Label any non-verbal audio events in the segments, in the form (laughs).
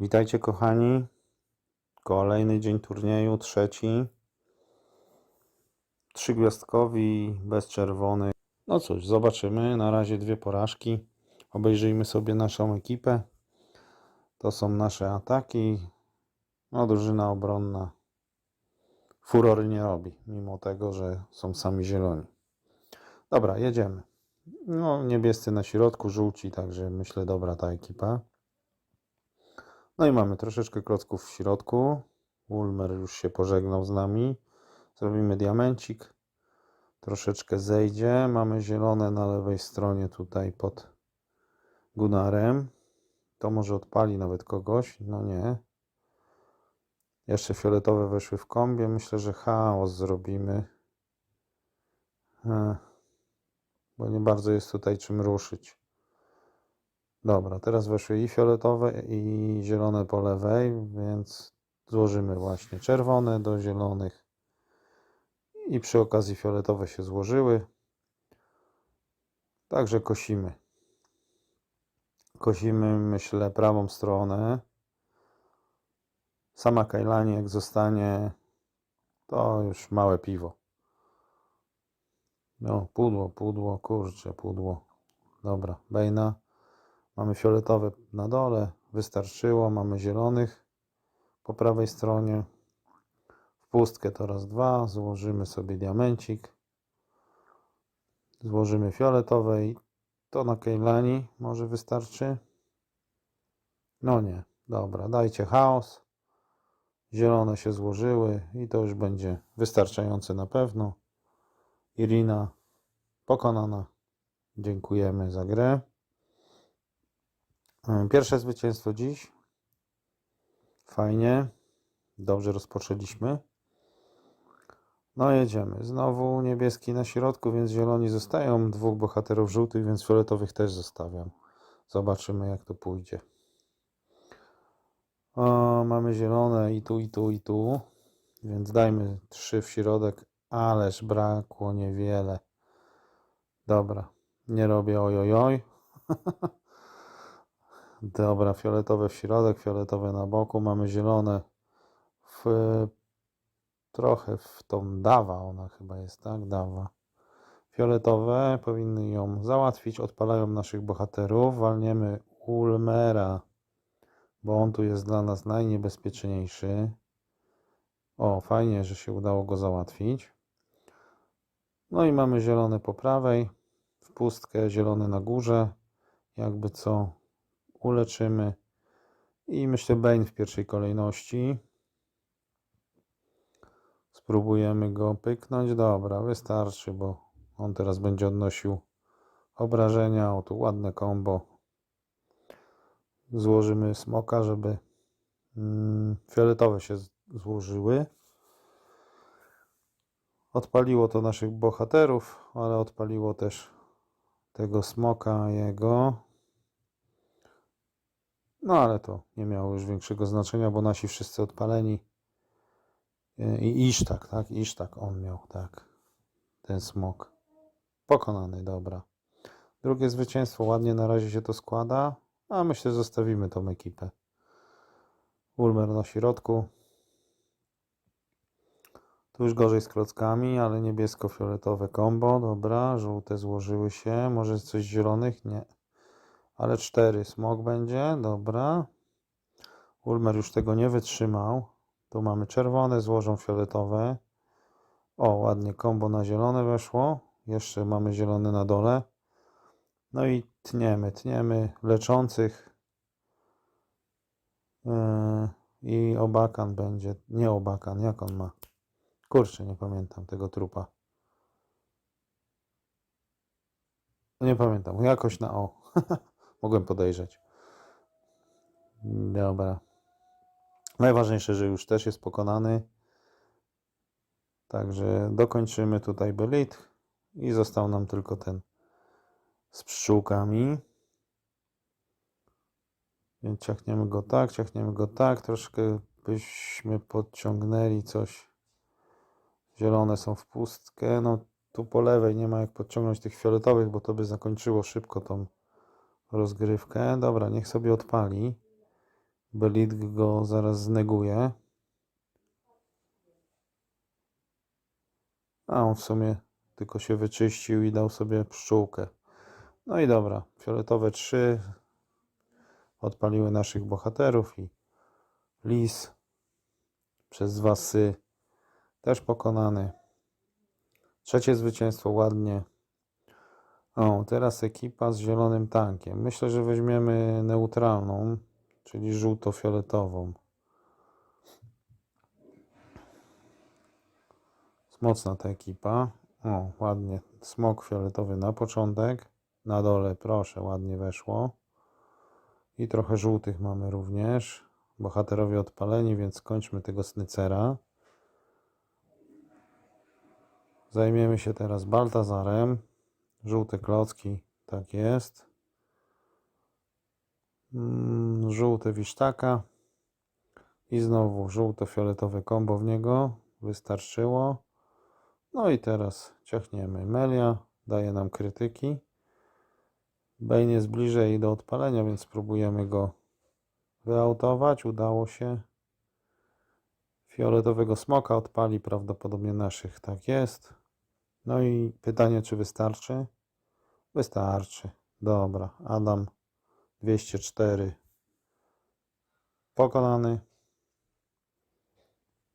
Witajcie kochani. Kolejny dzień turnieju, trzeci. Trzygwiazdkowi, bez czerwonych. No cóż, zobaczymy. Na razie dwie porażki. Obejrzyjmy sobie naszą ekipę. To są nasze ataki. No, drużyna obronna furory nie robi, mimo tego, że są sami zieloni. Dobra, jedziemy. No, niebiescy na środku, żółci, także myślę dobra ta ekipa. No i mamy troszeczkę klocków w środku. Ulmer już się pożegnał z nami. Zrobimy diamencik. Troszeczkę zejdzie. Mamy zielone na lewej stronie tutaj pod Gunarem. To może odpali nawet kogoś. No nie. Jeszcze fioletowe weszły w kombie. Myślę, że chaos zrobimy. Bo nie bardzo jest tutaj czym ruszyć. Dobra, teraz weszły i fioletowe, i zielone po lewej, więc złożymy właśnie czerwone do zielonych. I przy okazji fioletowe się złożyły. Także kosimy. Kosimy, myślę, prawą stronę. Sama Kajlani, jak zostanie, to już małe piwo. No, pudło, pudło, kurczę, pudło. Dobra, Bejna. Mamy fioletowe na dole, wystarczyło. Mamy zielonych po prawej stronie. W pustkę to raz, dwa. Złożymy sobie diamencik. Złożymy fioletowe i to na Kejlani może wystarczy. No nie, dobra, dajcie chaos. Zielone się złożyły i to już będzie wystarczające na pewno. Irina pokonana. Dziękujemy za grę. Pierwsze zwycięstwo dziś. Fajnie. Dobrze rozpoczęliśmy. No jedziemy. Znowu niebieski na środku, więc zieloni zostają. Dwóch bohaterów żółtych, więc fioletowych też zostawiam. Zobaczymy jak to pójdzie. O, mamy zielone i tu, i tu, i tu. Więc dajmy trzy w środek. Ależ brakło niewiele. Dobra. Nie robię ojojoj. (laughs) Dobra, fioletowe w środek, fioletowe na boku. Mamy zielone w trochę w tą dawa, ona chyba jest, tak? Dawa. Fioletowe powinny ją załatwić. Odpalają naszych bohaterów. Walniemy Ulmera, bo on tu jest dla nas najniebezpieczniejszy. O, fajnie, że się udało go załatwić. No i mamy zielone po prawej, w pustkę, zielone na górze. Jakby co, uleczymy. I myślę Bane w pierwszej kolejności. Spróbujemy go pyknąć. Dobra, wystarczy, bo on teraz będzie odnosił obrażenia. O, tu ładne combo. Złożymy smoka, żeby mm, fioletowe się złożyły. Odpaliło to naszych bohaterów, ale odpaliło też tego smoka jego. No ale to nie miało już większego znaczenia, bo nasi wszyscy odpaleni. Yy, I Isztak, tak? Isztak on miał, tak. Ten smok. Pokonany, dobra. Drugie zwycięstwo, ładnie na razie się to składa. A myślę, że zostawimy tą ekipę. Ulmer na środku. Tu już gorzej z klockami, ale niebiesko-fioletowe combo. Dobra, żółte złożyły się. Może coś zielonych? Nie. Ale cztery smok będzie. Dobra. Ulmer już tego nie wytrzymał. Tu mamy czerwone, złożą fioletowe. O, ładnie combo na zielone weszło. Jeszcze mamy zielone na dole. No i tniemy, tniemy leczących. Yy, I obakan będzie. Nie obakan, jak on ma? Kurczę, nie pamiętam tego trupa. Nie pamiętam. Jakoś na O. (laughs) Mogłem podejrzeć. Dobra. Najważniejsze, że już też jest pokonany. Także dokończymy tutaj belit i został nam tylko ten z pszczółkami. Więc ciachniemy go tak, ciachniemy go tak. Troszkę byśmy podciągnęli coś. Zielone są w pustkę. No tu po lewej nie ma jak podciągnąć tych fioletowych, bo to by zakończyło szybko tą rozgrywkę. Dobra, niech sobie odpali. Belitk go zaraz zneguje. A on w sumie tylko się wyczyścił i dał sobie pszczółkę. No i dobra, fioletowe 3 odpaliły naszych bohaterów i lis przez dwa sy też pokonany. Trzecie zwycięstwo ładnie. O, teraz ekipa z zielonym tankiem. Myślę, że weźmiemy neutralną, czyli żółto-fioletową. Mocna ta ekipa. O, ładnie. Smok fioletowy na początek. Na dole, proszę, ładnie weszło. I trochę żółtych mamy również. Bohaterowie odpaleni, więc kończmy tego snycera. Zajmiemy się teraz Baltazarem. Żółte klocki, tak jest. Mm, Żółte wisztaka. I znowu żółto-fioletowe kombo w niego. Wystarczyło. No i teraz ciachniemy. Melia daje nam krytyki. Bane jest bliżej do odpalenia, więc spróbujemy go wyautować. Udało się. Fioletowego smoka odpali prawdopodobnie naszych. Tak jest. No i pytanie, czy wystarczy? Wystarczy. Dobra. Adam 204 pokonany.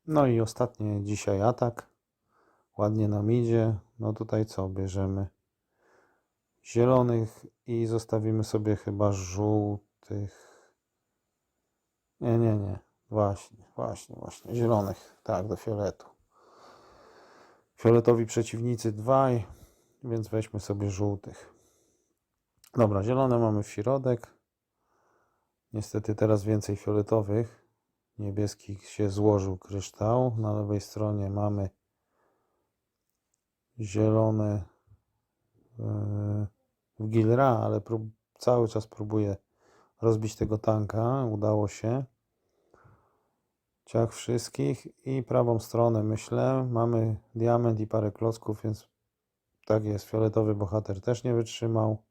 No i ostatni dzisiaj atak. Ładnie nam idzie. No tutaj co bierzemy? Zielonych i zostawimy sobie chyba żółtych. Nie, nie, nie. Właśnie, właśnie, właśnie. Zielonych. Tak, do fioletu. Fioletowi przeciwnicy dwaj, więc weźmy sobie żółtych. Dobra, zielone mamy w środek. Niestety teraz więcej fioletowych. Niebieskich się złożył kryształ. Na lewej stronie mamy zielone yy, w Gilra, ale prób, cały czas próbuję rozbić tego tanka. Udało się. Ciach wszystkich i prawą stronę myślę. Mamy diament i parę klocków, więc tak jest. Fioletowy bohater też nie wytrzymał.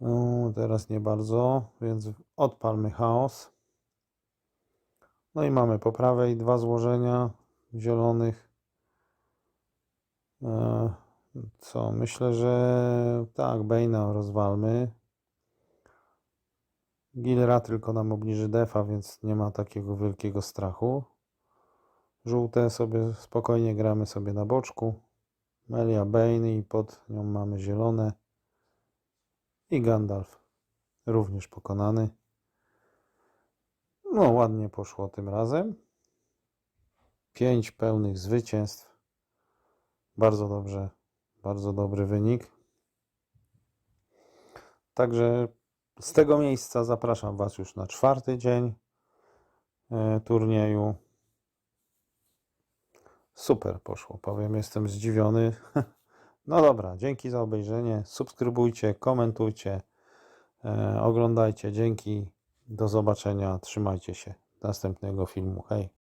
No, teraz nie bardzo, więc odpalmy chaos. No i mamy po prawej dwa złożenia zielonych. E, Co? Myślę, że tak, Bane'a rozwalmy. Gilra tylko nam obniży defa, więc nie ma takiego wielkiego strachu. Żółte sobie spokojnie gramy sobie na boczku. Melia Bane i pod nią mamy zielone. I Gandalf również pokonany. No ładnie poszło tym razem. Pięć pełnych zwycięstw. Bardzo dobrze, bardzo dobry wynik. Także z tego miejsca zapraszam Was już na czwarty dzień e, turnieju. Super poszło, powiem, jestem zdziwiony. (laughs) No dobra, dzięki za obejrzenie. Subskrybujcie, komentujcie, e, oglądajcie. Dzięki, do zobaczenia. Trzymajcie się. Następnego filmu. Hej.